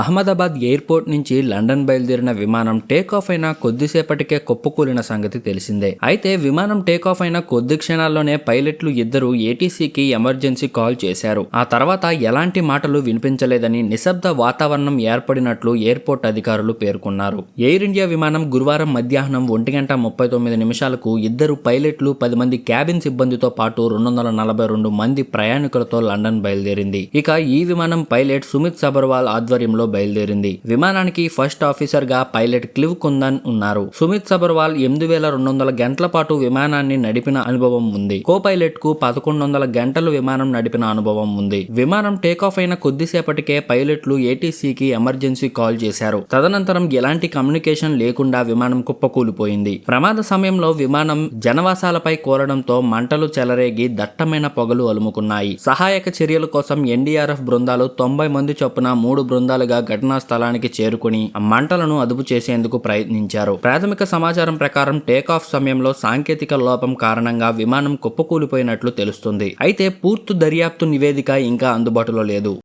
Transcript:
Ahmedabad airport నుంచి London బయలుదేరిన విమానం టేక్ ఆఫ్ అయిన కొద్దిసేపటికే కొప్పుకూలిన సంగతి తెలిసిందే. అయితే విమానం టేక్ ఆఫ్ అయిన కొద్ది క్షణాల్లోనే పైలట్లు ఇద్దరు ఏటీసీకి ఎమర్జెన్సీ కాల్ చేశారు. ఆ తర్వాత ఎలాంటి మాటలు వినిపించలేదని నిశ్శబ్ద వాతావరణం ఏర్పడినట్లు ఎయిర్పోర్ట్ అధికారులు పేర్కొన్నారు. ఎయిర్ ఇండియా విమానం గురువారం మధ్యాహ్నం ఒంటి గంట ముప్పై తొమ్మిది నిమిషాలకు ఇద్దరు పైలట్లు పది మంది క్యాబిన్ సిబ్బందితో పాటు రెండు వందల నలభై రెండు మంది ప్రయాణికులతో లండన్ బయలుదేరింది. ఇక ఈ విమానం పైలట్ సుమిత్ సబర్వాల్ ఆధ్వర్యంలో బయలుదేరింది. విమానానికి ఫస్ట్ ఆఫీసర్గా పైలట్ క్లివ్ కుందన్ ఉన్నారు. సుమిత్ సబర్వాల్ ఎనిమిది వేల రెండు వందల గంటల పాటు విమానాన్ని నడిపిన అనుభవం ఉంది. కో పైలట్కు పదకొండు వందల గంటలు విమానం నడిపిన అనుభవం ఉంది. విమానం టేక్ ఆఫ్ అయిన కొద్దిసేపటికే పైలట్లు ఏటీసీకి ఎమర్జెన్సీ కాల్ చేశారు. తదనంతరం ఎలాంటి కమ్యూనికేషన్ లేకుండా విమానం కుప్పకూలిపోయింది. ప్రమాద సమయంలో విమానం జనవాసాలపై కోరడంతో మంటలు చెలరేగి దట్టమైన పొగలు అలుముకున్నాయి. సహాయక చర్యల కోసం ఎన్డీఆర్ఎఫ్ బృందాలు తొంభై మంది చొప్పున మూడు బృందాలుగా ఘటనా స్థలానికి చేరుకుని మంటలను అదుపు చేసేందుకు ప్రయత్నించారు. ప్రాథమిక సమాచారం ప్రకారం టేకాఫ్ సమయంలో సాంకేతిక లోపం కారణంగా విమానం కుప్పకూలిపోయినట్లు తెలుస్తుంది. అయితే పూర్తి దర్యాప్తు నివేదిక ఇంకా అందుబాటులో లేదు.